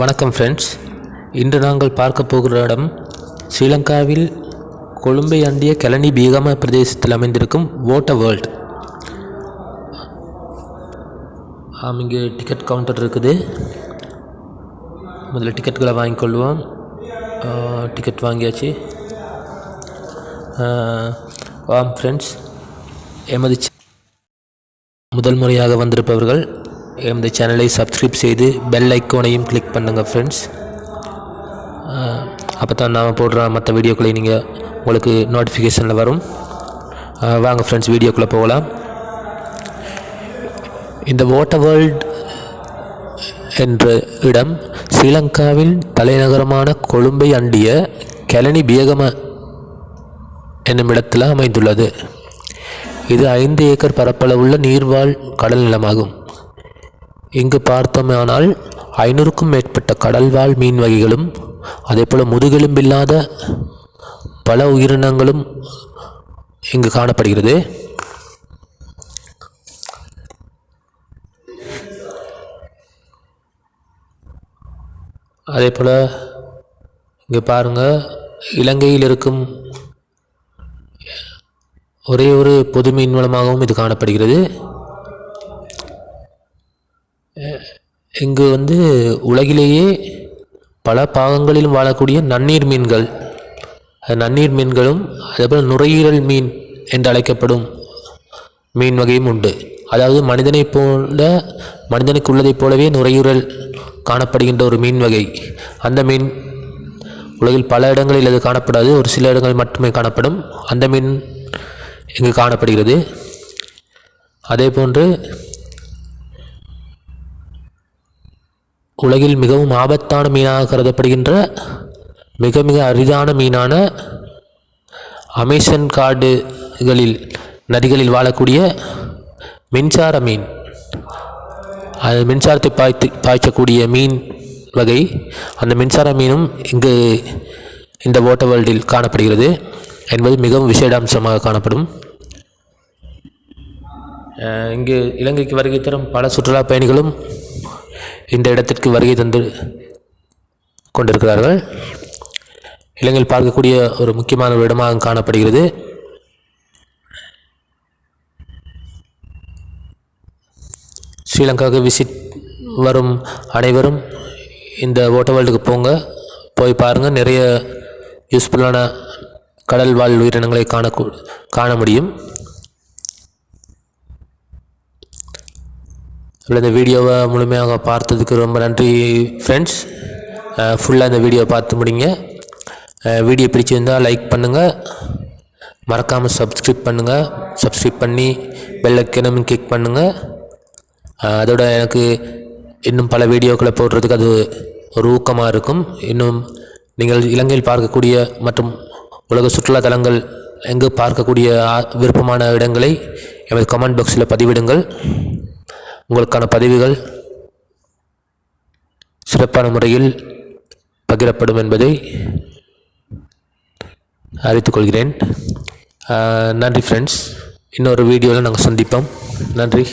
வணக்கம் ஃப்ரெண்ட்ஸ் இன்று நாங்கள் பார்க்க போகிற இடம் ஸ்ரீலங்காவில் கொழும்பை அண்டிய கெலனி பீகம பிரதேசத்தில் அமைந்திருக்கும் ஓட்ட வேர்ல்ட் ஆம் இங்கே டிக்கெட் கவுண்டர் இருக்குது. முதல்ல டிக்கெட்டுகளை வாங்கிக்கொள்வோம். டிக்கெட் வாங்கியாச்சு. ஆம் ஃப்ரெண்ட்ஸ் எமது முதல் முறையாக வந்திருப்பவர்கள் எமது சேனலை சப்ஸ்கிரைப் செய்து பெல் ஐக்கோனையும் கிளிக் பண்ணுங்கள் ஃப்ரெண்ட்ஸ் அப்போ தான் நாம் போடுற மற்ற வீடியோக்களை நீங்கள் உங்களுக்கு நோட்டிஃபிகேஷனில் வரும். வாங்க ஃப்ரெண்ட்ஸ் வீடியோக்குள்ளே போகலாம். இந்த வாட்டர் வேர்ல்ட் என்ற இடம் ஸ்ரீலங்காவில் தலைநகரமான கொழும்பை அண்டிய கெலனி பியகம என்னும் இடத்தில் அமைந்துள்ளது. இது ஐந்து ஏக்கர் பரப்பளவுள்ள நீர்வாழ் கடல் நிலமாகும். இங்கு பார்த்தோமானால் ஐநூறுக்கும் மேற்பட்ட கடல்வாழ் மீன் வகைகளும் அதேபோல் முதுகெலும்பில்லாத பல உயிரினங்களும் இங்கு காணப்படுகிறது. அதே போல் இங்கே பாருங்கள் இலங்கையில் இருக்கும் ஒரே ஒரு பொது மீன்வளமாகவும் இது காணப்படுகிறது. இங்கு வந்து உலகிலேயே பல பாகங்களிலும் வாழக்கூடிய நன்னீர் மீன்கள். நன்னீர் மீன்களும் அதேபோல் நுரையீரல் மீன் என்று அழைக்கப்படும் மீன் வகையும் உண்டு. அதாவது மனிதனைப் போல மனிதனுக்கு உள்ளதைப் போலவே நுரையீரல் காணப்படுகின்ற ஒரு மீன் வகை. அந்த மீன் உலகில் பல இடங்களில் அது காணப்படாது ஒரு சில இடங்களில் மட்டுமே காணப்படும். அந்த மீன் இங்கு காணப்படுகிறது. அதே போன்று உலகில் மிகவும் ஆபத்தான மீனாக கருதப்படுகின்ற மிக மிக அரிதான மீனான அமேசன் காடுகளில் நதிகளில் வாழக்கூடிய மின்சார மீன். அது மின்சாரத்தை பாய்த்து பாய்ச்சக்கூடிய மீன் வகை. அந்த மின்சார மீனும் இங்கு இந்த ஓட்ட வேர்ல்டில் காணப்படுகிறது. என்பது மிகவும் விசேடாம்சமாக காணப்படும். இங்கு இலங்கைக்கு வருகை தரும் பல சுற்றுலா பயணிகளும் இந்த இடத்திற்கு வருகை தந்து கொண்டிருக்கிறார்கள். இலங்கையில் பார்க்கக்கூடிய ஒரு முக்கியமான ஒரு இடமாக காணப்படுகிறது. ஸ்ரீலங்காவுக்கு விசிட் வரும் அனைவரும் இந்த வாட்டர் வேர்ல்டுக்கு போங்க. போய் பாருங்கள் நிறைய யூஸ்ஃபுல்லான கடல் வாழ் உயிரினங்களை காண காண முடியும். இவ்வளோ இந்த வீடியோவை முழுமையாக பார்த்ததுக்கு ரொம்ப நன்றி ஃப்ரெண்ட்ஸ் ஃபுல்லாக இந்த வீடியோ பார்த்து முடிங்க. வீடியோ பிடிச்சிருந்தால் லைக் பண்ணுங்கள் மறக்காமல் சப்ஸ்கிரைப் பண்ணுங்கள் சப்ஸ்கிரைப் பண்ணி பெல் கிளிக் பண்ணுங்கள் அதோட எனக்கு இன்னும் பல வீடியோக்களை போடுறதுக்கு அது ஒரு ஊக்கமாக இருக்கும். இன்னும் நீங்கள் இலங்கையில் பார்க்கக்கூடிய மற்றும் உலக சுற்றுலா தலங்கள் எங்கு பார்க்கக்கூடிய விருப்பமான இடங்களை எமது கமெண்ட் பாக்ஸில் பதிவிடுங்கள். உங்களுக்கான பதிவுகள் சிறப்பான முறையில் பகிரப்படும் என்பதை அறிவித்துக்கொள்கிறேன் நன்றி ஃப்ரெண்ட்ஸ் இன்னொரு வீடியோவில் நாங்கள் சந்திப்போம். நன்றி.